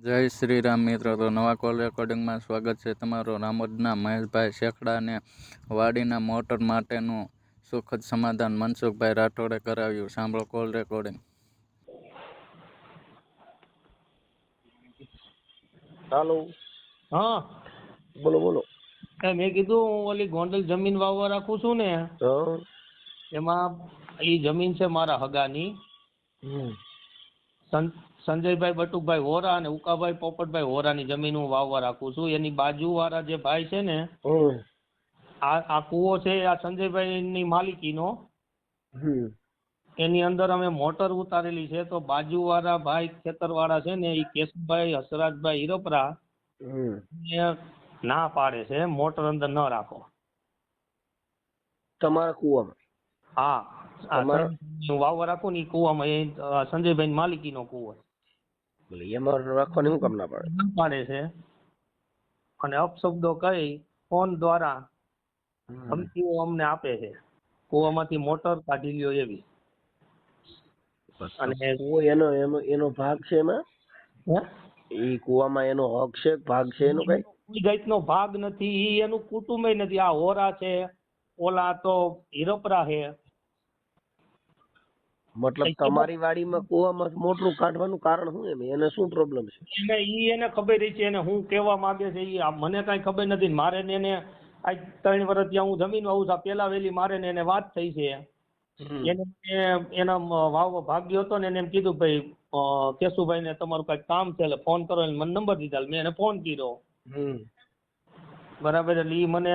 જય શ્રી રામ મિત્રો તો નવા કોલ રેકોર્ડિંગમાં સ્વાગત છે તમારું રામોદના મહેશભાઈ શેખડાને વાડીના મોટર માટેનું સુખદ સમાધાન મનસુખભાઈ રાઠોડે કરાવ્યું. સાંભળો કોલ રેકોર્ડિંગ હાલો. હા. બોલો બોલો. મેં કીધું હું ઓલી ગોંડલ જમીન વાવવા રાખું છું ને એમાં એ જમીન છે મારા હગાની. સંજયભાઈ બટુકભાઈ હોરા અને ઉકાભાઈ પોપટભાઈ હોરાની જમીન હું વાવવા રાખું છું. એની બાજુવાળા જે ભાઈ છે ને આ આ કૂવો છે આ સંજયભાઈની માલિકીનો. એની અંદર અમે મોટર ઉતારેલી છે તો બાજુવાળા ભાઈ ખેતરવાળા છે ને એ કેશુભાઈ હસરાજભાઈ હિરોપરા ના પાડે છે મોટર અંદર ન રાખો. તમારા કૂવામાં? હા વાવવા રાખું ને એ કૂવામાં એ સંજયભાઈ માલિકીનો કૂવો એમાં રાખવાની શું કામ ના પાડે? ના પાડે છે. અને અપશબ્દો કહી ફોન દ્વારા ધમકીઓ અમને આપે છે. કૂવામાંથી મોટર કાઢી લ્યો એવી. અને કુવો એનો એનો એનો ભાગ છે એમાં? હે? એ કુવામાં એનો હક છે ભાગ છે એનો કઈ? કોઈ જાતનો ભાગ નથી ઈ એનું કુટુંબય નથી. આ હોરા છે ઓલા તો હીરપરા છે. મતલબ તમારી વાડીમાં કુવામાં મોટરું કાઢવાનું કારણ શું એમ? એને શું પ્રોબ્લેમ છે? એટલે ઈ એને ખબર છે એને હું કહેવા માંગે છે ઈ મને કાંઈ ખબર નથી. મારે ને એને આજ ત્રણ વર્ષ ત્યાં હું જમીન વાવું છું પેલા વેલી મારે ને એને વાત થઈ છે. એને એના વાવ ભાગ્યો હતો ને એને એમ કીધું ભાઈ કેશુભાઈ ને તમારું કાંઈક કામ છે એટલે ફોન કરો એને મને નંબર દીધા મેં એને ફોન કર્યો. બરાબર એટલે ઈ મને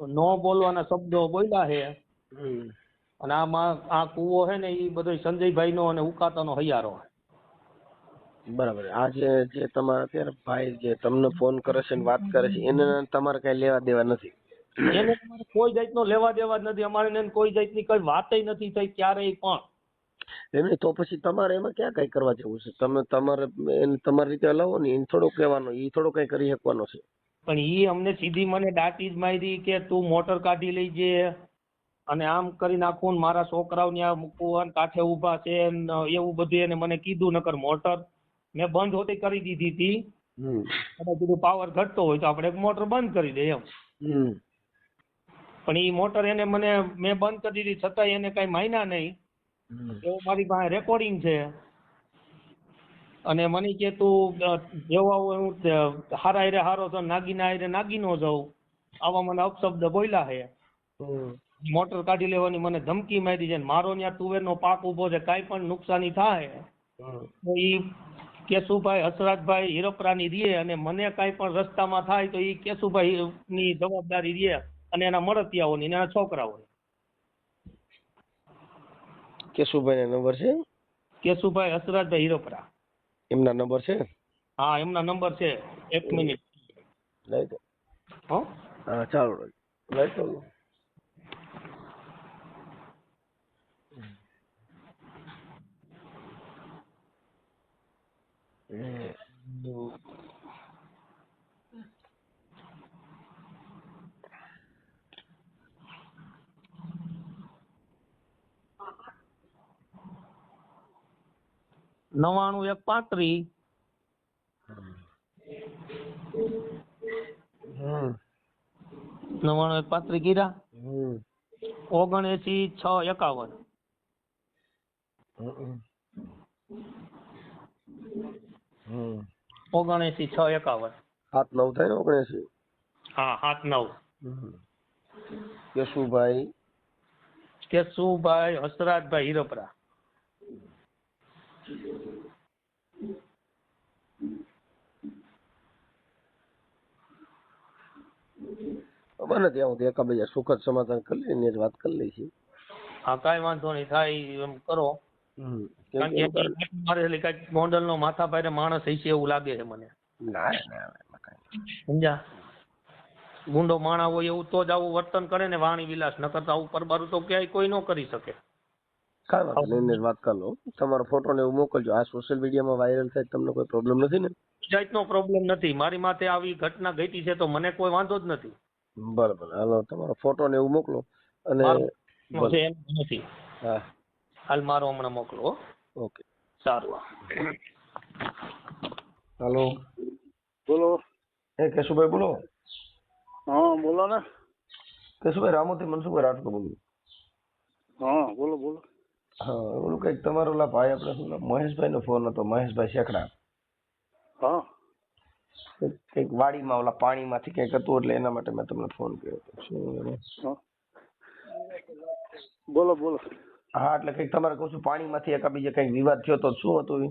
નો બોલવાના શબ્દો બોલ્યા છે. અને આમાં આ કૂવો છે ને એ બધો સંજયભાઈ નો અને ઉકાતાનો હૈયારો બરાબર. આ જે જે તમારા અત્યારે ભાઈ જે તમને ફોન કરે છે ને વાત કરે છે એને તમારે કઈ લેવા દેવા નથી? એને તમારે કોઈ જાતનો લેવા દેવા જ નથી. અમારે એને કોઈ જાતની કઈ વાતય નથી થઈ ક્યારેય પણ. એમ નહીં તો પછી તમારે એમાં ક્યાં કઈ કરવા જેવું છે? તમે તમારે એને તમારી રીતે હલાવો ને એને થોડું કહેવાનું એ થોડો કઈ કરી શકવાનો છે. પણ ઈ અમને સીધી મને દાટી જ મારી કે તું મોટર કાઢી લેજે અને આમ કરી નાખું ને મારા છોકરાઓ મૂકવું મૂકવા કાંઠે ઊભા છે ને એવું બધું એને મને કીધું નકર મોટર મેં બંધ હોતી કરી દીધી હતી. અને કીધું પાવર ઘટતો હોય તો આપણે મોટર બંધ કરી દઈએ એમ. પણ એ મોટર એને મને મેં બંધ કરી દીધી છતાંય એને કઈ માન્યા નહીં. એવું મારી પાસે રેકોર્ડિંગ છે. અને મને કે તું જેવા હું હારા હારે હારો છો નાગીના હારે નાગી નો જાઉં. આવા મને અપશબ્દ બોલ્યા છે. મોટર કાઢી લેવાની મને ધમકી મારી છે મારો ત્યાં તુવેરનો પાક ઊભો છે કાંઈ પણ નુકસાની થાય તો ઈ કેશુભાઈ હસરાજભાઈ હિરોપરાની રીએ અને મને કાંઈ પણ રસ્તામાં થાય તો ઈ કેશુભાઈ ની જવાબદારી રીએ અને એના મળતિયાઓની એના છોકરાઓની. કેશુભાઈ નંબર છે? કેશુભાઈ હસરાજભાઈ હિરોપરા. એમના નંબર છે? હા એમના નંબર છે એક મિનિટ. લઈ દો હા ચાલો લઈ દો નવાણું એક પાંત્રીસ હમ. નવાણું એક પાંત્રીસ ગીરા હમ. ઓગણએસી છ એકાવન. ઓગણએસી છ એકાવન. સાત નવ થાય ને ઓગણસી હા સાત નવ. કેશુભાઈ? કેશુભાઈ હસરાજભાઈ હીરપરા. બને ત્યાં સુધી એકાબીજા સુખદ સમાધાન કરી લઈને જ વાત કરી લઈશી. હા કાંઈ વાંધો નહીં થાય એમ કરો. કારણ કે કાંઈક ગોંડલનો માથા ભારે માણસ હશે એવું લાગે છે મને. ના ના સમજ્યા? ગુંડો માણા હોય એવું તો જ આવું વર્તન કરે ને વાણી વિલાસ. ન કરતા આવું પરબારું તો ક્યાંય કોઈ ન કરી શકે. વાત કરી લો. તમારો ફોટો ને એવું મોકલજો. આ સોશિયલ મીડિયામાં વાયરલ થાય તમને કોઈ પ્રોબ્લેમ નથી ને? જાતનો પ્રોબ્લેમ નથી. મારી માથે આવી ઘટના ઘટી છે તો મને કોઈ વાંધો જ નથી. બરાબર. હાલો તમારો ફોટો ને એવું મોકલો. અને નથી. હા. હાલ મારો હમણાં મોકલો ઓકે. સારું હાલો. બોલો. એ કેશુભાઈ બોલો. હા બોલો ને. કેશુભાઈ રામોથી મનસુખભાઈ રાઠોડ બોલું. હા બોલો બોલો. હા ઓલું કંઈક તમારો ઓલા ભાઈ આપણે શું મહેશભાઈ નો ફોન હતો મહેશભાઈ શેખડા. હા. કંઈક વાડીમાં ઓલા પાણીમાંથી કંઈક હતું એટલે એના માટે મેં તમને ફોન કર્યો હતો. શું હા. બોલો બોલો. હા એટલે કંઈક તમારે કહું છું પાણીમાંથી એકાબીજે કંઈક વિવાદ થયો તો શું હતું એ?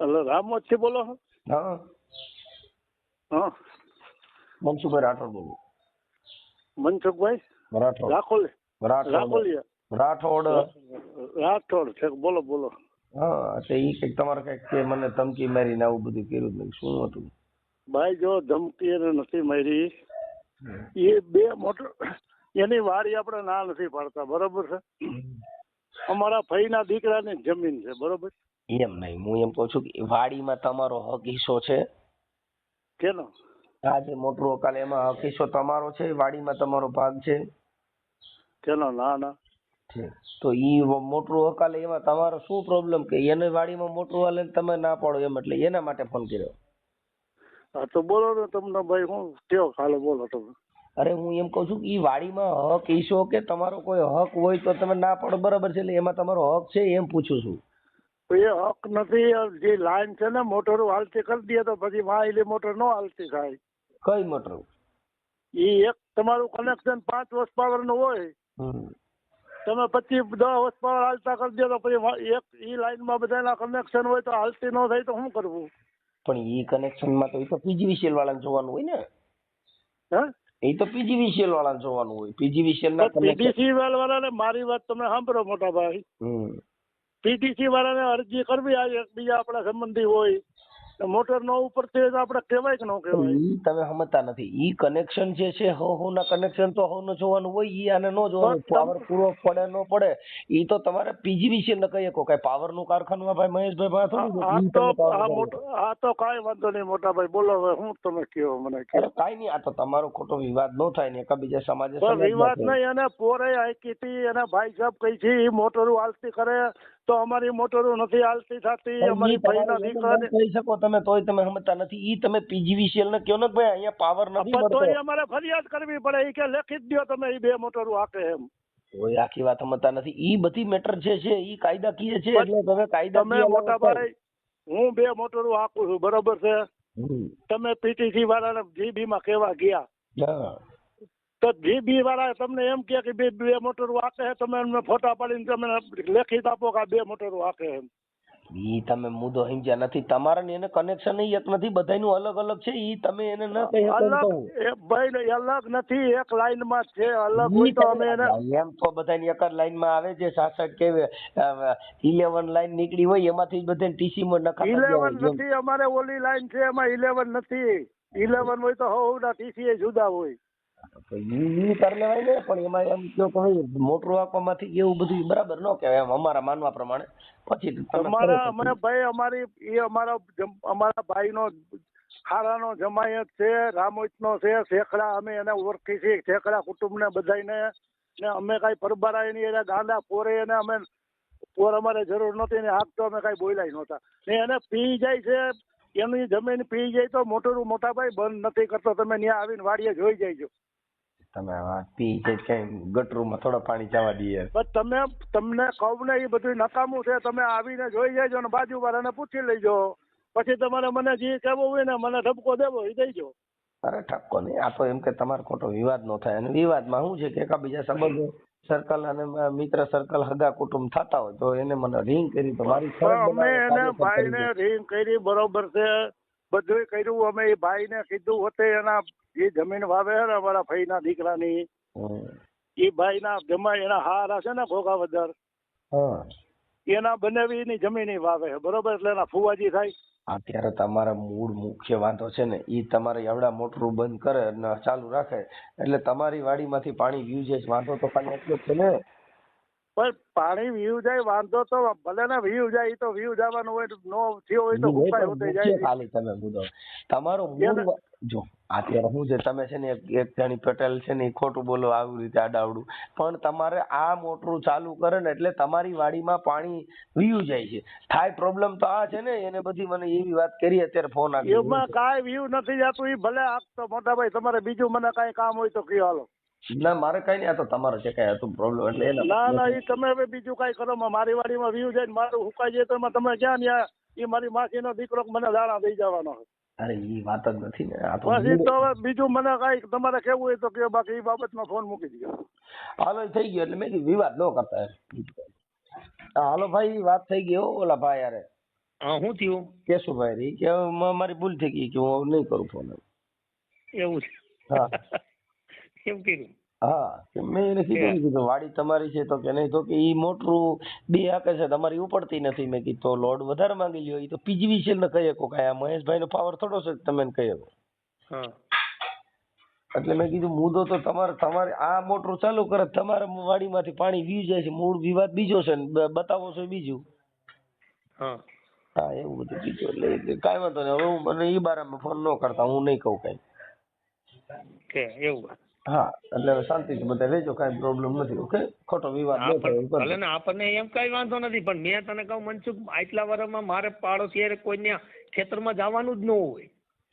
એટલે રામોદ બોલો હા. હા. મનસુખભાઈ રાઠોડ બોલું. મનસુખભાઈ? રાઠોડ. રાખોલી રાઠોડ રાખોલિયા રાઠોડ. રાઠોડ છે બોલો બોલો. હા એટલે ઈ કંઈક તમારે કંઈક કે મને ધમકી મારીને આવું બધું કર્યું નહીં શું હતું? ભાઈ જો ધમકી નથી મારી એ બે મોટર એની વાડી આપણે ના નથી પાડતા બરોબર છે? અમારા ભાઈના દીકરાની જમીન છે બરોબર? એમ નહીં હું એમ કહું છું કે વાડીમાં તમારો હક હિસ્સો છે? કેનો? આ જે મોટું અકાલ એમાં હક હિસ્સો તમારો છે વાડીમાં તમારો ભાગ છે? કેનો? ના ના. તો ઈ મોટું અકાલે એમાં તમારો શું પ્રોબ્લેમ કે એને વાડીમાં મોટું હાલે તમે ના પાડો એમ એટલે એના માટે ફોન કર્યો. હા તો બોલો ને તમને ભાઈ હું કયો હાલો બોલો તમે. અરે હું એમ કહું છું કે એ વાડીમાં હક ઈશો કે તમારો કોઈ હક હોય તો તમે ના પડો. બરાબર છે એટલે એમાં તમારો હક છે એમ પૂછું છું. એ હક નથી જે લાઈન છે ને મોટરો હાલતી કરી દે તો પછી વાયલી મોટર નો હાલતી થાય. કઈ મોટર? એ એક તમારું કનેક્શન પાંચ વર્ષ પાવરનું હોય. તમે પચીસ દસ વર્ષ પાવર હાલતા કરી દો તો પછી એક ઈ લાઈનમાં બધાના કનેક્શન હોય તો હાલતી ન થાય તો શું કરવું? પણ ઈ કનેક્શનમાં તો એ તો પીજીવીસીએલ વાળાને જોવાનું હોય ને. હે? એ તો પીજીવીસીએલ વાળાને જોવાનું હોય. પીજીવીસીએલ ના પીડીસી વાળાને મારી વાત તમે સાંભળો મોટા ભાઈ પીડીસી વાળાને અરજી કરવી આ એકબીજા આપણા સંબંધી હોય. મોટર નો ઉપર તે આપણે કહેવાય કે ન કહેવાય? ઈ તમે સમજતા નથી. ઈ કનેક્શન જે છે હો હો ના કનેક્શન તો હો નો જોવાનું હોય ઈ આને નો જોવાનું પાવર પૂરો પડે નો પડે ઈ તો તમારે પીજીવીસી ન કહી શકો કઈ પાવરનું કારખાનું ભાઈ મહેશભાઈ પાસે થોડું આ ઈ તો તમને આ મોટો આ તો કાઈ વાંધો નહીં મોટા ભાઈ. બોલો હવે હું તમે કયો મને કાઈ નહીં આ તો તમારો ખોટો વિવાદ નો થાય ને એકાબીજા સમાજે વિવાદ નહીં અને પોરે આઈ કીધી અને ભાઈ સાહેબ કઈ છે એ મોટરો હાલતી કરે તો અમારી મોટરો નથી હાલતી થતી અમારી ભાઈના દીકરાને કહી શકો તમે તોય તમે સમજતા નથી. ઈ તમે પીજીવીસીએલ ને કહો ને ભાઈ અહીંયા પાવર નથી મળતો. તોય અમારે ફરિયાદ કરવી પડે ઈ કે લખી જ તમે ઈ બે મોટરો હાકે એમ. કોઈ આખી વાત સમજતા નથી. ઈ બધી મેટર જે છે ઈ કાયદાકીય છે એટલે તમે તમે મોટા ભાઈ હું બે મોટરો હાકું છું બરોબર છે? તમે પીટીસી વાળાને જીબી માં કેવા ગયા? હા જે બી વાળા તમને એમ કે બે બે મોટરો હાકે છે તમે એમને ફોટા પાડીને તમે લેખિત આપો કે આ બે મોટરો હાકે એમ. ઈ તમે મુદ્દો સમજ્યા નથી. તમારે ને એને કનેક્શન એક નથી બધાયનું અલગ અલગ છે ઈ તમે એને ન કહી શકો અલગ એ ભાઈ અલગ નથી એક લાઈનમાં છે અલગ હોય તો અમે એને એમ તો બધાની એક જ લાઈનમાં આવે છે સાસઠ કે ઇલેવન લાઈન નીકળી હોય એમાંથી જ બધાને ટીસી માં નખાતા ગયા હોય. ઇલેવન જેમ- નથી અમારે ઓલી લાઈન છે એમાં ઇલેવન નથી. ઇલેવન હોય તો હવ ના ટીસી જુદા હોય. તો ઈ કરી લેવાય ને પણ એમાં એમ કહો કે ભાઈ મોટરું આપવામાંથી એવું બધું બરાબર ન કહેવાય એમ અમારા માનવા પ્રમાણે. પછી અમારા. અમે ભાઈ અમારી એ અમારા અમારા ભાઈનો ખારાનો જમાયત છે રામોચનો છે શેખડા અમે એને ઓળખી છીએ શેખડા કુટુંબને બધાયને. ને અમે કાંઈ પરબારા એની એને ગાંડા પોરે એને અમે પોર અમારે જરૂર નહોતી ને આગ તો અમે કાંઈ બોલાય નહોતા. ને એને પી જાય છે એની જમીન પી જાય તો મોટરું મોટા ભાઈ બંધ નથી કરતો તમે ત્યાં આવીને વાડીએ જોઈ જઈજો તમે પી છે ક્યાંય ગટરમાં થોડા પાણી જવા દઈએ. બસ તમે તમને કહું ને એ બધું નકામું છે. તમે આવીને જોઈ જજો ને બાજુવાળાને પૂછી લેજો. પછી તમારે મને જે કહેવું હોય ને મને ઠપકો દેવો એ દેજો. અરે ઠપકો નહીં. આ તો એમ કે તમારો ખોટો વિવાદ નો થાય. અને વિવાદમાં શું છે કે એકબીજા સંબંધો સર્કલ અને મિત્ર સર્કલ હગા કુટુંબ થતા હોય તો એને મને રિંગ કરી તો મારી અમે એને ભાઈને રિંગ કરી બરોબર છે. બધુંય કર્યું. અમે એ ભાઈને કીધું હોતે એના જે જમીન વાવે છે ને અમારા ભાઈના દીકરાની. એ ભાઈના જમા એના હારા છે ને ઘોઘાવદર હા. એના બનેવીની જમીન વાવે છે. બરોબર? એટલે એના ફુવાજી થાય. અત્યારે તમારા મૂળ મુખ્ય વાંધો છે ને એ તમારે એવડા મોટરું બંધ કરે અને ચાલુ રાખે. એટલે તમારી વાડીમાંથી પાણી વ્યુ વાંધો તો ખાલી એટલો જ છે ને. પણ પાણી વીવ જાય વાંધો તો ભલે ને વીવ જાય તો વીવ જવાનું હોય નો થયો હોય તો ઉપાય હોતે જાય. ખાલી તમે મુદ્દો. તમારો મૂળ જો અત્યારે હું છે તમે છે ને એક જાણી પટેલ છે ને ખોટું બોલો આવી રીતે આડાવડું. પણ તમારે આ મોટરું ચાલુ કરે ને એટલે તમારી વાડીમાં પાણી વીવ જાય છે. થાય પ્રોબ્લેમ તો આ છે ને એને બધી મને એવી વાત કરી અત્યારે ફોન આવ્યો એમાં કાંઈ વીવ નથી જતું એ ભલે આપતો મોટા ભાઈ તમારે બીજું મને કાંઈ કામ હોય તો કયો હાલો. ના મારે કઈ નહીં આ તો તમારો છે કઈ હતું પ્રોબ્લેમ એટલે ના ના એ તમે હવે બીજું કઈ કરો મારી વાડીમાં વીવ જાય ને મારું હુકાઈ જાય તો એમાં તમે ક્યાં ન્યા એ મારી માસીનો દીકરો મને દાણા દઈ જવાનો અરે એ વાત જ નથી ને આ તો હવે બીજું મને કઈ તમારે કેવું હોય તો કે બાકી એ બાબતમાં ફોન મૂકી દીધો. હાલો થઈ ગયો એટલે મેં કીધું વિવાદ ન કરતા હાલો ભાઈ વાત થઈ ગઈ હો ઓલા ભાઈ અરે હા શું થયું? કેશુભાઈ રી કે મારી ભૂલ થઈ ગઈ કે હું નહીં કરું ફોન એવું છે. હા. કેમ કર્યું? હા મેં એને કીધું કીધું વાડી તમારી છે તો કે નહીં? તો કે ઈ મોટરું બે હાકે છે તમારી ઉપડતી નથી. મેં કીધું તો લોડ વધારે માંગી લ્યો. ઈ તો પીજીવીસીએલ ને કહી શકો કાંઈ આ મહેશભાઈ નો પાવર થોડો છે તમે કહી શકો હા. એટલે મેં કીધું મુદ્દો તો તમારે તમારે આ મોટરું ચાલુ કરે તમારે વાડીમાંથી પાણી વી જાય છે મૂળ વિવાદ બીજો છે ને બતાવો છો બીજું. હા. હા એવું બધું બીજું એટલે કાંઈ વાંધો નહીં. હવે હું મને ઈ બારામાં ફોન ન કરતા હું નહીં કહું કાંઈ. કે એવું હા એટલે શાંતિથી બધા લેજો કાંઈ પ્રોબ્લેમ નથી ઓકે ખોટો વિવાદ ભલે ને આપણને એમ કઈ વાંધો નથી પણ મેં તને કહું મનસુખ આટલા વર્ષમાં મારે પાડોશી કોઈને ખેતરમાં જવાનું જ ન હોય.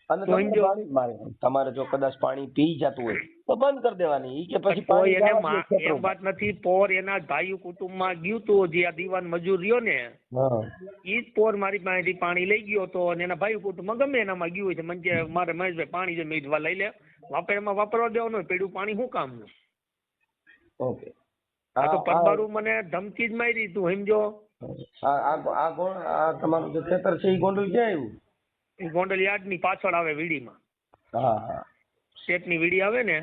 અને તમારે જ કદાચ પાણી પી જતું હોય તો બંધ કરી દેવાની ઈ કે પછી પાણી એને મા- એમ વાત નથી પોર એના ભાઈ કુટુંબમાં ગયું તો જે આ દીવાન મજૂર રહ્યો ને ઈ જ પોર મારી પાસેથી પાણી લઈ ગયો તો અને એના ભાઈ કુટુંબમાં ગમે એનામાં ગયું હોય છે મને મારે મહેશભાઈ પાણી જો મેં લઈ લે. વાપરવામાં વાપરવા દેવાનું હોય પેલું પાણી શું કામનું ઓકે. આ તો પરબારું મને ધમકી જ મારી તું સમજો. આ આ આ આ તમારું જે ખેતર છે એ ગોંડલ ક્યાં આવ્યું? એ ગોંડલ યાર્ડની પાછળ આવે વીડીમાં. હા હા. સ્ટેટની વીડી આવે ને?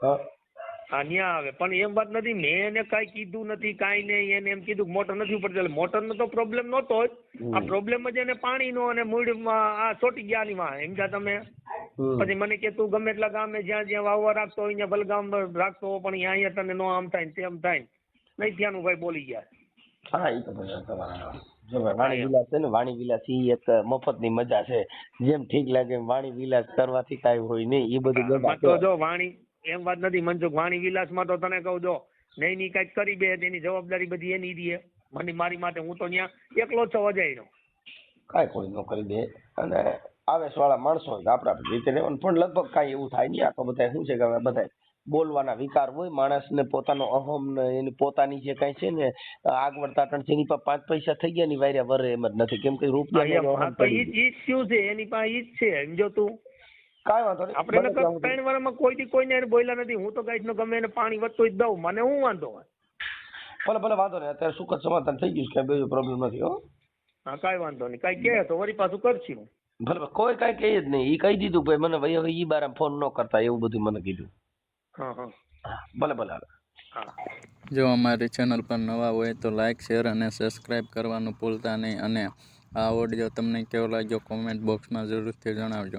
હા. ન્યા આવે. પણ એમ વાત નથી મેં એને કાંઈ કીધું નથી કાંઈ નહીં એને એમ કીધું મોટર નથી ઉપડતી. એટલે મોટરનો તો પ્રોબ્લેમ નહોતો જ. આ પ્રોબ્લેમ જ એને પાણીનો અને મૂળમાં આ ચોટી ગયાની માં સમજ્યા તમે. પછી મને કે તું ગમે એટલા ગામે જ્યાં જ્યાં વાવવા રાખતો હોય ત્યાં ભલગામ રાખતો પણ અહીંયા અહીંયા તને નો આમ થાય તેમ થાય. નહીં ત્યાંનું ભાઈ બોલી ગયા. હા એ તો જો વાણી વિલાસ છે ને વાણી વિલાસ એ એક મફતની મજા છે. જેમ ઠીક લાગે વાણી વિલાસ કરવાથી કાંઈ હોય નહીં. એ બધું તો જો વાણી એમ વાત નથી મનસુખ વાણી વિલાસમાં તો તને કહું જો નહીં ની કાંઈક કરી બે તેની જવાબદારી બધી એની દે. મને મારી માટે હું તો ત્યાં એકલો જ છું અજાયનો કાંઈ કોઈ ન કરી દે. અને આવેશવાળા માણસો આપણા રીતે રહેવાનું પણ લગભગ કાંઈ એવું થાય નહીં. આ તો બધા શું છે કે હવે બધા બોલવાના વિકાર હોય. માણસને પોતાનો અહમ ને એની પોતાની જે કાંઈ છે ને આગવડતા તાટણ છે એની પાસે પાંચ પૈસા થઈ ગયા ની વાર્યા વરે એમ જ નથી. કેમ કે રૂપિયા શું છે? એની પાસે ઈ જ છે. સમજો તું. કાંઈ વાંધો નહીં. આપણે. ત્રણ વારમાં કોઈથી કોઈને હારે બોલ્યા નથી. હું તો કઈ નો ગમે એને પાણી વધતું જ દઉં. મને હું વાંધો હોય? ભલે ભલે વાંધો નહીં. અત્યારે સુખદ સમાધાન થઈ ગયું છે. કઈ બીજો પ્રોબ્લેમ નથી હો. હા કાંઈ વાંધો નહીં. કાંઈ કહે તો વળી પાછું કરશું. ભલે. કોઈ કઈ કહે જ નહીં. ઈ કહી દીધું ભાઈ મને ભાઈ હવે ઈ બારામાં ફોન ન કરતા એવું બધું મને કીધું. હા હા. હા, ભલે ભલે જો અમારી ચેનલ પર નવા હોય તો લાઇક શેર અને સબસ્ક્રાઈબ કરવાનું ભૂલતા નહીં અને આ ઓડિયો તમને કેવો લાગ્યો કોમેન્ટ બોક્સમાં જરૂરથી જણાવજો.